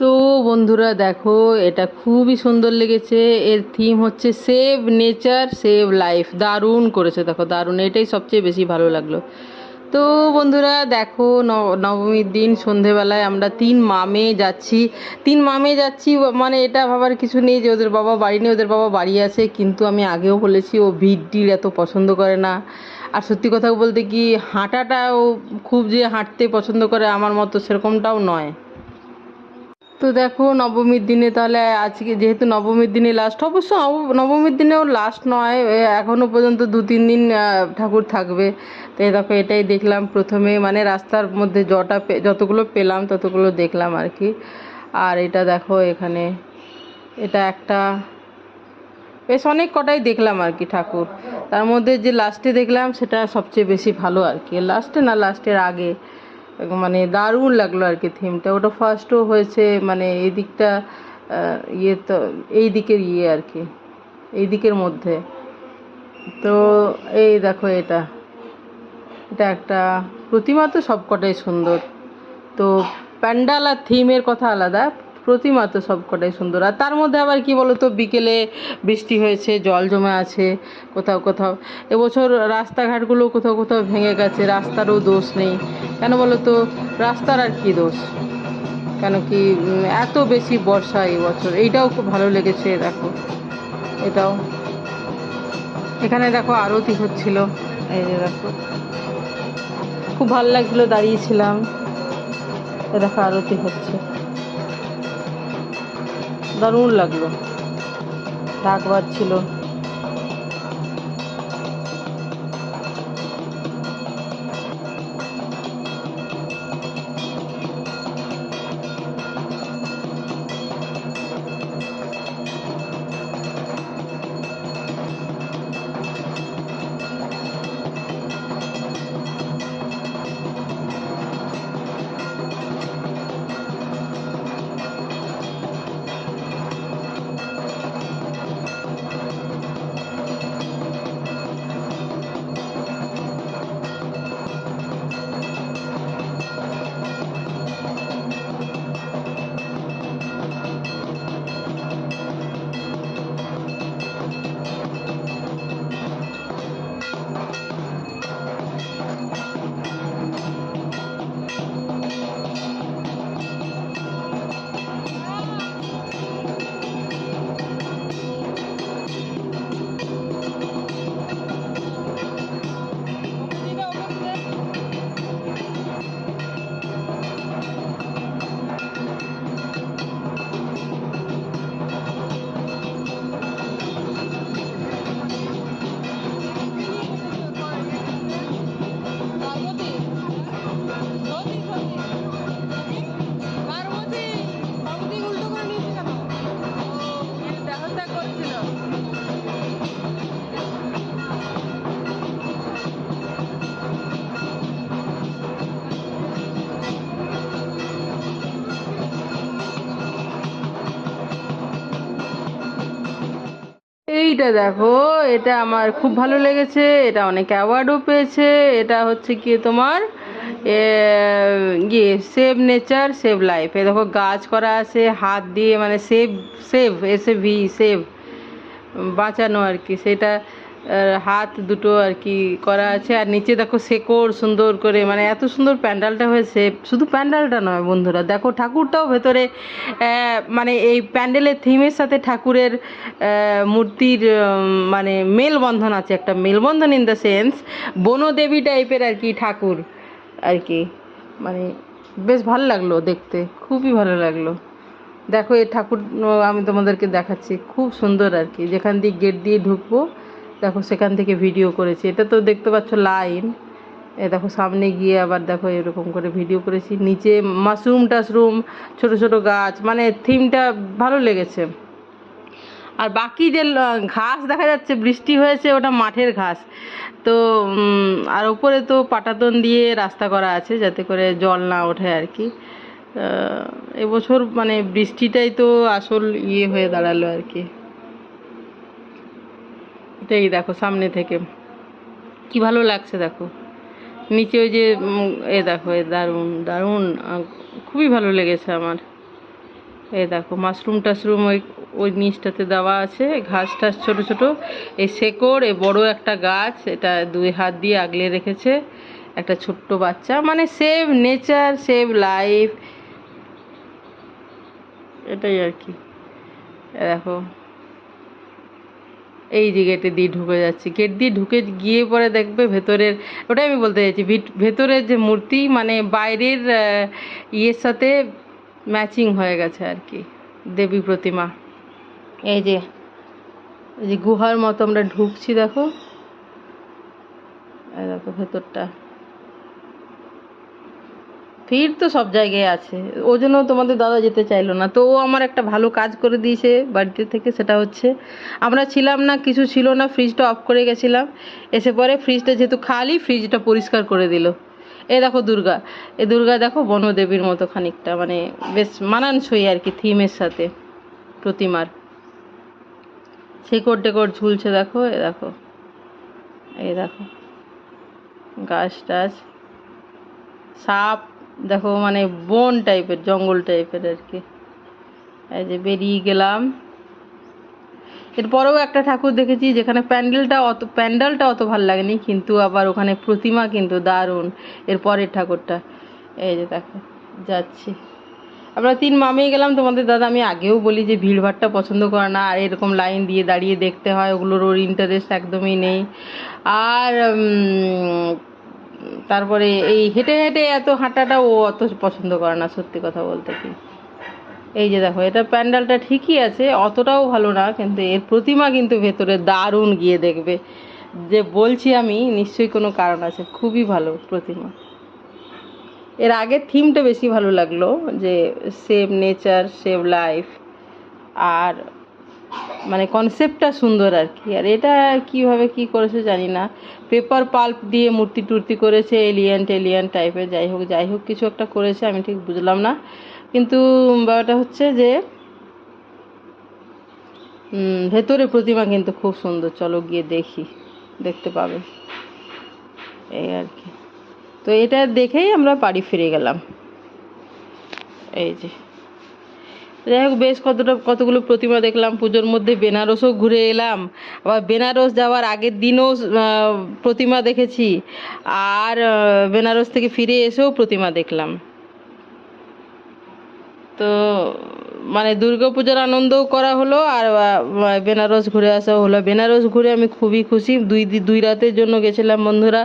তো বন্ধুরা দেখো, এটা খুবই সুন্দর লেগেছে। এর থিম হচ্ছে সেভ নেচার সেভ লাইফ দারুণ করেছে, দেখো, দারুণ। এটাই সবচেয়ে বেশি ভালো লাগল। তো বন্ধুরা দেখো নবমীর দিন সন্ধেবেলায় আমরা তিন মামে যাচ্ছি। তিন মামে যাচ্ছি মানে এটা ভাবার কিছু নেই যে ওদের বাবা বাড়ি নেই, ওদের বাবা বাড়ি আছে। কিন্তু আমি আগেও বলেছি, ও ভিড় টিড় এত পছন্দ করে না। আর সত্যি কথা বলতে কি, হাঁটাটাও খুব যে হাঁটতে পছন্দ করে আমার মতো সেরকমটাও নয়। তো দেখো নবমীর দিনে তাহলে আজকে যেহেতু নবমীর দিনে লাস্ট অবশ্য নবমীর দিনেও লাস্ট নয় এখনও পর্যন্ত দু, তিন দিন ঠাকুর থাকবে। তো দেখো এটাই দেখলাম প্রথমে মানে রাস্তার মধ্যে জটা যতগুলো পেলাম ততগুলো দেখলাম আর কি। আর এটা দেখো এখানে, এটা একটা, বেশ অনেক কটাই দেখলাম আর কি ঠাকুর। তার মধ্যে যে লাস্টে দেখলাম সেটা সবচেয়ে বেশি ভালো আর কি। লাস্টে না লাস্টের আগে। মানে দারুণ লাগল আর কি থিমটা ওটা ফার্স্টও হয়েছে মানে এই দিকটা ইয়ে তো, এই দিকের ইয়ে আর কি, এই দিকের মধ্যে। তো এই দেখো এটা। এটা একটা, প্রতিমা তো সবকটাই সুন্দর। তো প্যান্ডাল আর থিমের কথা আলাদা। প্রতিমা তো সবকটাই সুন্দর। আর তার মধ্যে আবার কি বলতো, বিকেলে বৃষ্টি হয়েছে, জল জমে আছে, কোথাও কোথাও। এবছর রাস্তাঘাটগুলো কোথাও কোথাও ভেঙে গেছে, রাস্তারও দোষ নেই। কেন বলো তো রাস্তার আর কি দোষ? কেন কি এত বেশি বর্ষা এবছর। এইটাও খুব ভালো লেগেছে, দেখো। এটাও। এখানে দেখো আরতি হচ্ছিল। এই যে দেখো। খুব ভালো লাগছিল, দাঁড়িয়েছিলাম। দেখো আরতি হচ্ছে। দারুণ লাগল। ডাক বাজছিল এইটা দেখো, এটা আমার খুব ভালো লেগেছে, এটা অনেক অ্যাওয়ার্ডও পেয়েছে, এটা হচ্ছে কি তোমার ইয়ে সেভ নেচার সেভ লাইফ এ দেখো গাছ করা আছে, হাত দিয়ে মানে সেভ সেভ এসে ভি সেভ বাঁচানো আর কি, সেটা হাত দুটো আর কি করা আছে। আর নিচে দেখো শেকড় সুন্দর করে মানে এত সুন্দর প্যান্ডেলটা হয়েছে। শুধু প্যান্ডেলটা নয় বন্ধুরা, দেখো ঠাকুরটাও ভেতরে মানে এই প্যান্ডেলের থিমের সাথে ঠাকুরের মূর্তির মানে মেলবন্ধন আছে একটা, মেলবন্ধন ইন দ্য সেন্স বনদেবী টাইপের আর কি ঠাকুর আর কি। মানে বেশ ভালো লাগল দেখতে, খুবই ভালো লাগল। দেখো এই ঠাকুর, আমি তোমাদেরকে দেখাচ্ছি, খুব সুন্দর আর কি। যেখান দিয়ে গেট দিয়ে ঢুকবো দেখো সেখান থেকে ভিডিও করেছি। এটা তো দেখতে পাচ্ছ লাইন এ দেখো সামনে গিয়ে আবার দেখো এরকম করে ভিডিও করেছি। নিচে মাশরুম টাশরুম, ছোট ছোট গাছ মানে থিমটা ভালো লেগেছে। আর বাকি যে ঘাস দেখা যাচ্ছে, বৃষ্টি হয়েছে, ওটা মাঠের ঘাস। তো আর ওপরে তো পাটাতন দিয়ে রাস্তা করা আছে, যাতে করে জল না ওঠে আর কি। এবছর মানে বৃষ্টিটাই তো আসল ইয়ে হয়ে দাঁড়াল আর কি। এটাই দেখো, সামনে থেকে। কি ভালো লাগছে দেখো। নিচে ওই যে এ দেখো, এ দারুণ দারুণ খুবই ভালো লেগেছে আমার। এ দেখো মাশরুম টাশরুম ওই ওই নিচটাতে দেওয়া আছে। ঘাস টাস ছোটো ছোটো। এই শেকড়, এ বড় একটা গাছ, এটা দুই হাত দিয়ে আগলে রেখেছে একটা ছোট্ট বাচ্চা। মানে সেভ নেচার সেভ লাইফ এটাই আর কি। দেখো। এই যে গেটে দিয়ে ঢুকে যাচ্ছে। গেট দিয়ে ঢুকে গিয়ে পরে দেখবে ভেতরের, ওটাই আমি বলতে চাইছি ভিত- ভেতরের যে মূর্তি মানে বাইরের ইয়ের সাথে ম্যাচিং হয়ে গেছে আর কি, দেবী প্রতিমা। এই যে এই যে গুহার মতো আমরা ঢুকছি, দেখো। দেখো ভেতরটা। ভিড় তো সব জায়গায় আছে। ওই জন্য তোমাদের দাদা যেতে চাইলো না। তো ও আমার একটা ভালো কাজ করে দিয়েছে বাড়িতে থেকে, সেটা হচ্ছে আমরা ছিলাম না, কিছু ছিল না ফ্রিজটা অফ করে গেছিলাম। এসে পরে ফ্রিজটা যেহেতু খালি ফ্রিজটা পরিষ্কার করে দিল। এ দেখো দুর্গা, এ দুর্গা দেখো বনদেবীর মতো খানিকটা মানে বেশ মানানসই আর কি থিমের সাথে প্রতিমার। শেকড় টেকড় ঝুলছে দেখো, এ দেখো এই দেখো গাছ টাছ সাপ দেখো মানে বন টাইপের জঙ্গল টাইপের আর কি। এই যে বেরিয়ে গেলাম। এরপরেও একটা ঠাকুর দেখেছি যেখানে প্যান্ডেলটা অত প্যান্ডেলটা অত ভালো লাগেনি, কিন্তু আবার ওখানে প্রতিমা কিন্তু দারুণ। এর পরের ঠাকুরটা। এই যে দেখো, যাচ্ছি। আমরা তিন মামেই গেলাম। তোমাদের দাদা, আমি আগেও বলি যে ভিড়ভাড়টা পছন্দ করে না, আর এরকম লাইন দিয়ে দাঁড়িয়ে দেখতে হয়, ওগুলোর ওর ইন্টারেস্ট একদমই নেই। আর তারপরে এই হেঁটে হেঁটে এত হাঁটাটা ও অত পছন্দ করে না, সত্যি কথা বলতে কি। এই যে দেখো, এটা প্যান্ডেলটা ঠিকই আছে, অতটাও ভালো না, কিন্তু এর প্রতিমা কিন্তু ভেতরে দারুণ গিয়ে দেখবে। যে বলছি আমি, নিশ্চয়ই কোনো কারণ আছে, খুবই ভালো প্রতিমা। এর আগের থিমটা বেশি ভালো লাগল, যে সেভ নেচার, সেভ লাইফ, আর মানে কনসেপ্টটা সুন্দর আর কি। আর এটা কীভাবে কি করেছে জানি না। পেপার পাল্প দিয়ে মূর্তি টুর্তি করেছে এলিয়ান টেলিয়ান টাইপের যাই হোক যাই হোক কিছু একটা করেছে, আমি ঠিক বুঝলাম না। কিন্তু ব্যাপারটা হচ্ছে যে ভেতরে প্রতিমা কিন্তু খুব সুন্দর। চলো গিয়ে দেখি, দেখতে পাবে। এই আর কি। তো এটা দেখেই আমরা বাড়ি ফিরে গেলাম। এই যে। যাই হোক, বেশ কতটা, কতগুলো প্রতিমা দেখলাম, পুজোর মধ্যে বেনারসও ঘুরে এলাম, আবার বেনারস যাওয়ার আগের দিনও প্রতিমা দেখেছি, আর বেনারস থেকে ফিরে এসেও প্রতিমা দেখলাম। তো মানে দুর্গাপূজার আনন্দও করা হলো আর বেনারস ঘুরে আসাও হলো। বেনারস ঘুরে আমি খুবই খুশি। দুই দুই রাতের জন্য গেছিলাম বন্ধুরা।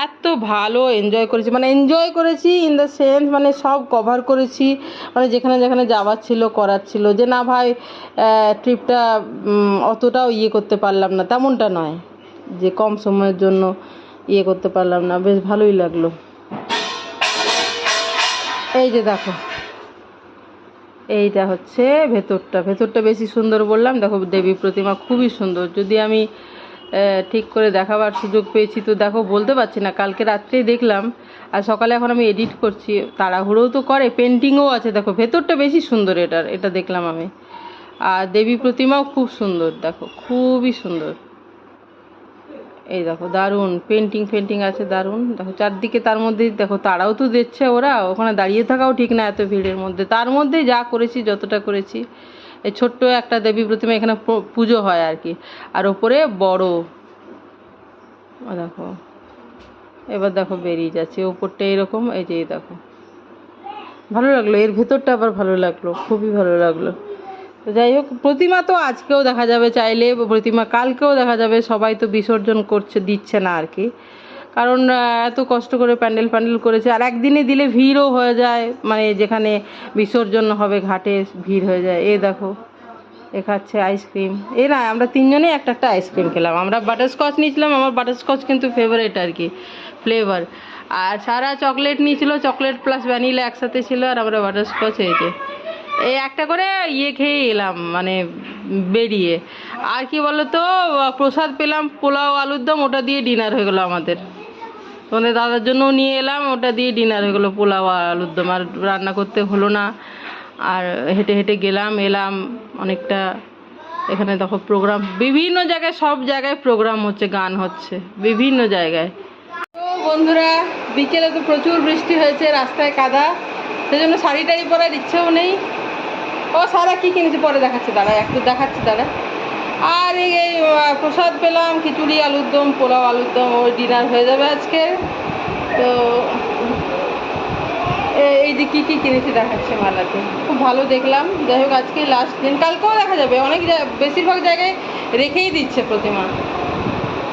এত ভালো এনজয় করেছি। মানে এনজয় করেছি ইন দ্য সেন্স মানে সব কভার করেছি। মানে যেখানে যেখানে যাওয়ার ছিল, করার ছিল। যে না ভাই ট্রিপটা অতটাও ইয়ে করতে পারলাম না। তেমনটা নয় যে কম সময়ের জন্য ইয়ে করতে পারলাম না। বেশ ভালোই লাগল। এই যে দেখো। এইটা হচ্ছে ভেতরটা। ভেতরটা বেশি সুন্দর বললাম। দেখো, দেবী প্রতিমা খুবই সুন্দর। যদি আমি ঠিক করে দেখাবার সুযোগ পেয়েছি, তো দেখো, বলতে পারছি না। কালকে রাত্রেই দেখলাম, আর সকালে এখন আমি এডিট করছি। তাড়াহুড়োও তো করে পেন্টিংও আছে। দেখো, ভেতরটা বেশি সুন্দর এটার, এটা দেখলাম আমি। আর দেবী প্রতিমাও খুব সুন্দর, দেখো, খুবই সুন্দর। এই দেখো, দারুণ। পেন্টিং ফেন্টিং আছে, দারুণ। দেখো, চারদিকে তার মধ্যে দেখো, তারাও তো দিচ্ছে ওরা। ওখানে দাঁড়িয়ে থাকাও ঠিক না এত ভিড়ের মধ্যে। তার মধ্যে যা করেছি, যতটা করেছি। এই ছোট্ট একটা দেবী প্রতিমা এখানে পুজো হয় আর কি। আর ওপরে বড়। দেখো। এবার দেখো বেরিয়ে যাচ্ছে। ওপরটা এরকম, এই যে দেখো। ভালো লাগল, এর ভেতরটা আবার ভালো লাগল, খুবই ভালো লাগল। যাই হোক, প্রতিমা তো আজকেও দেখা যাবে চাইলে, প্রতিমা কালকেও দেখা যাবে, সবাই তো বিসর্জন করছে, দিচ্ছে না আর কি। কারণ এত কষ্ট করে প্যান্ডেল প্যান্ডেল করেছে, আর একদিনে দিলে ভিড়ও হয়ে যায় মানে যেখানে বিসর্জন হবে, ঘাটে ভিড় হয়ে যায়। এ দেখো, এ খাচ্ছে আইসক্রিম। এ না, আমরা তিনজনেই একটা একটা আইসক্রিম খেলাম। আমরা বাটারস্কচ নিয়েছিলাম, আমার বাটারস্কচ কিন্তু ফেভারিট আর কি ফ্লেভার আর সারা চকলেট নিয়েছিল চকলেট প্লাস ভ্যানিলা একসাথে ছিল, আর আমরা বাটারস্কচ হয়েছে এই একটা করে ইয়ে খেয়ে এলাম মানে বেরিয়ে। আর কি বলো তো প্রসাদ পেলাম, পোলাও, আলুর দম, ওটা দিয়ে ডিনার হয়ে গেলো আমাদের। তোমাদের দাদার জন্যও নিয়ে এলাম, ওটা দিয়ে ডিনার হয়ে গেলো, পোলাও আর আলুর দম। আর রান্না করতে হলো না। আর হেঁটে হেঁটে গেলাম, এলাম অনেকটা। এখানে দেখো প্রোগ্রাম বিভিন্ন জায়গায়, সব জায়গায় প্রোগ্রাম হচ্ছে, গান হচ্ছে, বিভিন্ন জায়গায়। তো বন্ধুরা, বিকেলে তো প্রচুর বৃষ্টি হয়েছে, রাস্তায় কাদা। সেজন্য শাড়ি টাড়ি পরার ইচ্ছেও নেই। ও সারা কি কিনেছে? পরে দেখাচ্ছে, দাঁড়া, একটু দেখাচ্ছে, দাঁড়া। আর এই প্রসাদ পেলাম, খিচুড়ি, আলুর দম, পোলাও, আলুর দম, ওই ডিনার হয়ে যাবে আজকে। তো এই যে কী কী কিনেছি দেখাচ্ছে মেলাতে। খুব ভালো দেখলাম। যাই হোক, আজকে লাস্ট দিন। কালকেও দেখা যাবে। অনেক বেশিরভাগ জায়গায় রেখেই দিচ্ছে প্রতিমা।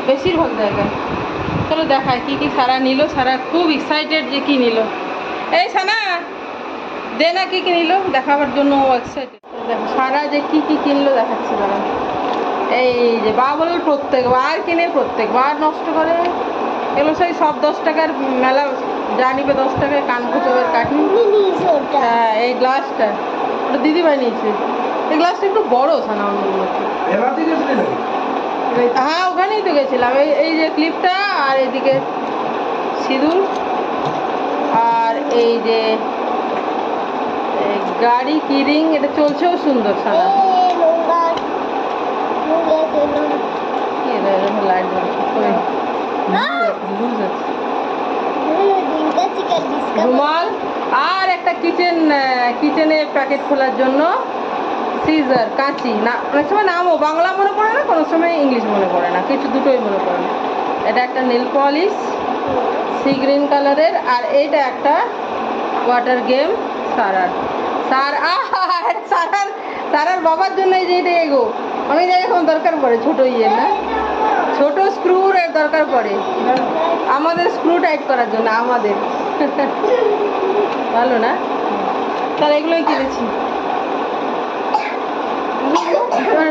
বেশিরভাগ জায়গায়। চলো দেখায় কি কি সারা নিল। সারা খুব এক্সাইটেড যে কি নিল। এই সানা! দে না কি কি নিল দেখাবার জন্য ও এক্সাইটেড দেখো সারা যে কি কি কিনলো দেখাচ্ছে তারা এই যে বাবল প্রত্যেকবার কিনে প্রত্যেকবার নষ্ট করে। এগুলো সেই সব দশ টাকার মেলা যা নিবে দশ টাকায় কান কুচোবের কাঠি হ্যাঁ এই গ্লাসটা। ওটা দিদি ভাই নিয়েছে। এই গ্লাসটা একটু বড় সানা হ্যাঁ ওখানেই তো গেছিলাম। এই এই যে ক্লিপটা আর এদিকে সিঁদুর। আর এই যে গাড়ি কিরিং এটা চলছেও সুন্দর এটা লাইট আছে। রুমাল আর একটা কিচেন কিচেনের প্যাকেট খোলার জন্য সিজার কাঁচি। না অনেক সময় নামও বাংলা মনে পড়ে না কোনো সময় ইংলিশ মনে পড়ে না কিছু দুটোই মনে পড়ে না। এটা একটা নীল পলিশ সি গ্রিন কালারের আর এইটা একটা ওয়াটার গেম সারার। আহ সারার সারার বাবার জন্য এই যে এগো। অনেক জায়গায় এখন দরকার পড়ে, ছোটো ইয়ে না। ছোট স্ক্রুর দরকার পড়ে। আমাদের স্ক্রু টাইট করার জন্য, আমাদের। ভালো না? তাহলে এগুলোই কিনেছি।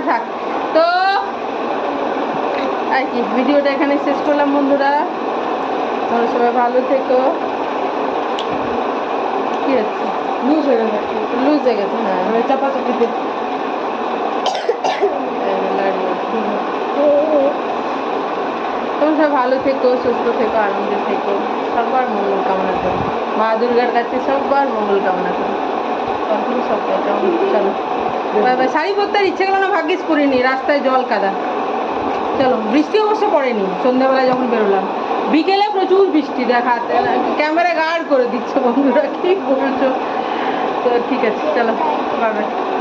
থাক। তো, আর কি, ভিডিওটা এখানে শেষ করলাম বন্ধুরা। তোমরা সবাই ভালো থেকো। কি হচ্ছে? লুজ হয়ে গেছে লুজ হয়ে গেছে হ্যাঁ মানে চাপা চাপিতে তোমরা ভালো থেকো সুস্থ থেকো আনন্দে থেকো সবার মঙ্গল কামনা করো মা দুর্গার কাছে সবার মঙ্গল কামনা করো তখন সব চলো শাড়ি পরতে আর ইচ্ছে করল না ভাগ্যিস করিনি রাস্তায় জল কাদা চলো বৃষ্টি অবশ্য পড়েনি সন্ধ্যাবেলায় যখন বেরোলাম বিকেলে প্রচুর বৃষ্টি দেখা ক্যামেরা গার্ড করে দিচ্ছে বন্ধুরা কি বলছো তো ঠিক আছে চলো বাই